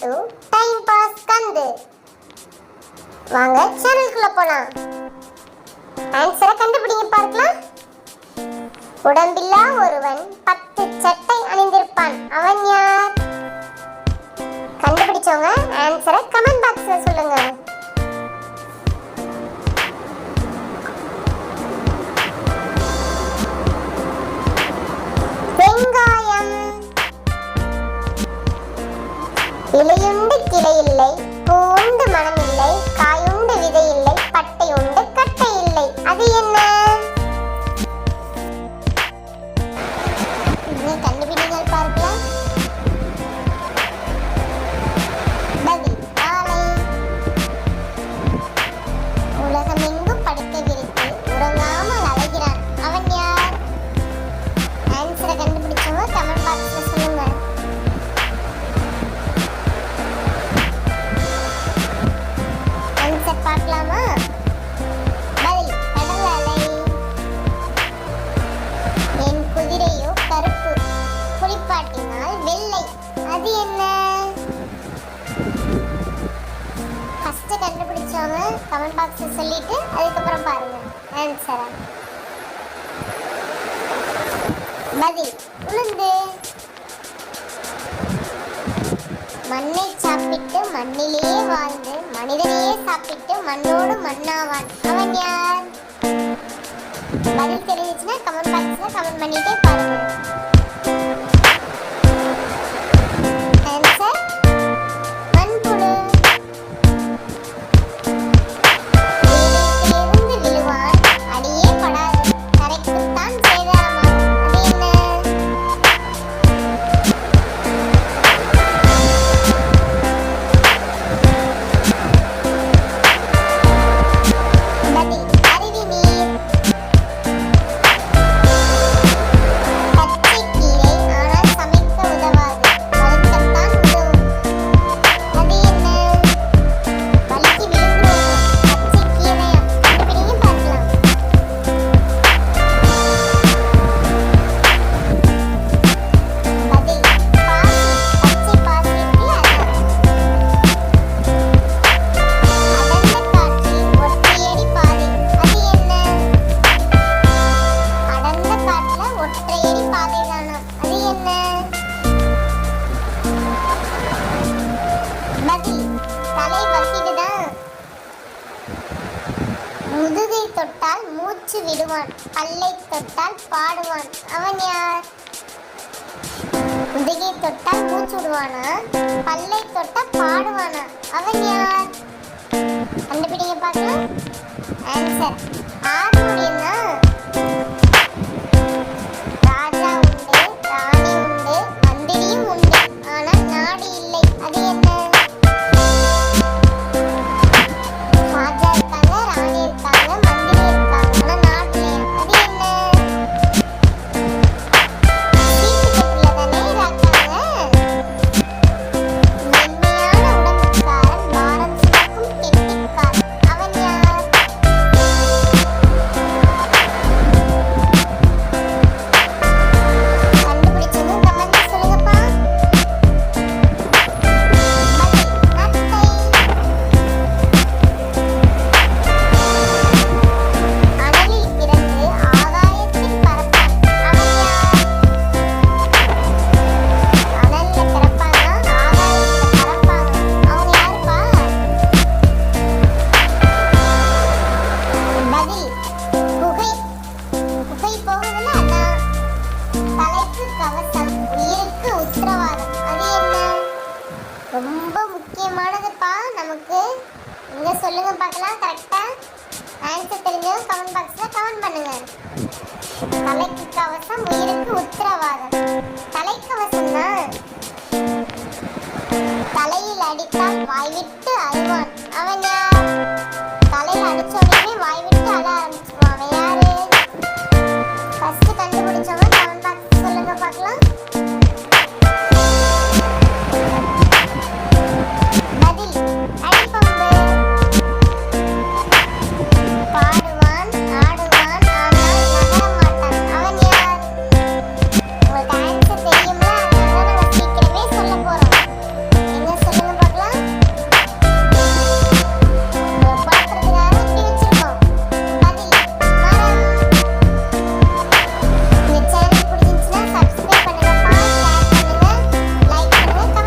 To time pass கந்து வாங்க சேனலுக்குள்ள போலாம். ஆன்சரை கண்டுபிடிங்க பார்க்கலாம். உடம்பில்லா ஒருவன் பத்து சட்டை அணிந்திருப்பான். அவன் யார்? கண்டுபிடிச்சவங்க ஆன்சரை கமெண்ட் பாக்ஸ்ல சொல்லுங்க. இலையுண்டு கிளை இல்லை பூண்டு மனம் இல்லை காயுண்டு விதை இல்லை பட்டை உண்டு கட்டை இல்லை அது என்ன? பிடிச்சவங்க கமெண்ட் பாக்ஸ்ல சொல்லிட்டு அதுக்கப்புறம் பாருங்க. ஆன்சரை பதில் உளுந்து. மண்ணை சாப்பிட்டு மண்ணிலேயே வாழ்ந்து மனிதனையே சாப்பிட்டு மண்ணோடு மண்ணாவான். அவன் யார்? பதில் தெரிஞ்சிச்சுன்னா கமெண்ட் பாக்ஸில் கமெண்ட் பண்ணிட்டே பாருங்க. தலை வசிடுதான் முதுகை தொட்டால் மூச்சு விடுவான் பல்லை தொட்டால் பாடுவான். அவன் யார்? முதுகை தொட்டால் மூச்சு விடுவானா? பல்லை தொட்டால் பாடுவானா? அவன் யார்? கண்டுபிடிங்க பார்க்கலாம். ஆன்சர் ஆர் ராஜா பதில் குகை குகை போகுதுல அதான் தலைக்கு கவசம் உயிருக்கு உத்தரவாதம். அது என்ன? ரொம்ப முக்கியமானதுப்பா நமக்கு. இங்க சொல்லுங்க பார்க்கலாம் கரெக்டாக ஆன்சர் தெரிஞ்சவங்க கமெண்ட் பாக்ஸ்ல கமெண்ட் பண்ணுங்க. தலைக்கு கவசம் உயிருக்கு உத்தரவாதம். தலைக்கவசம் தான் தலையில் அடித்தால் வாய்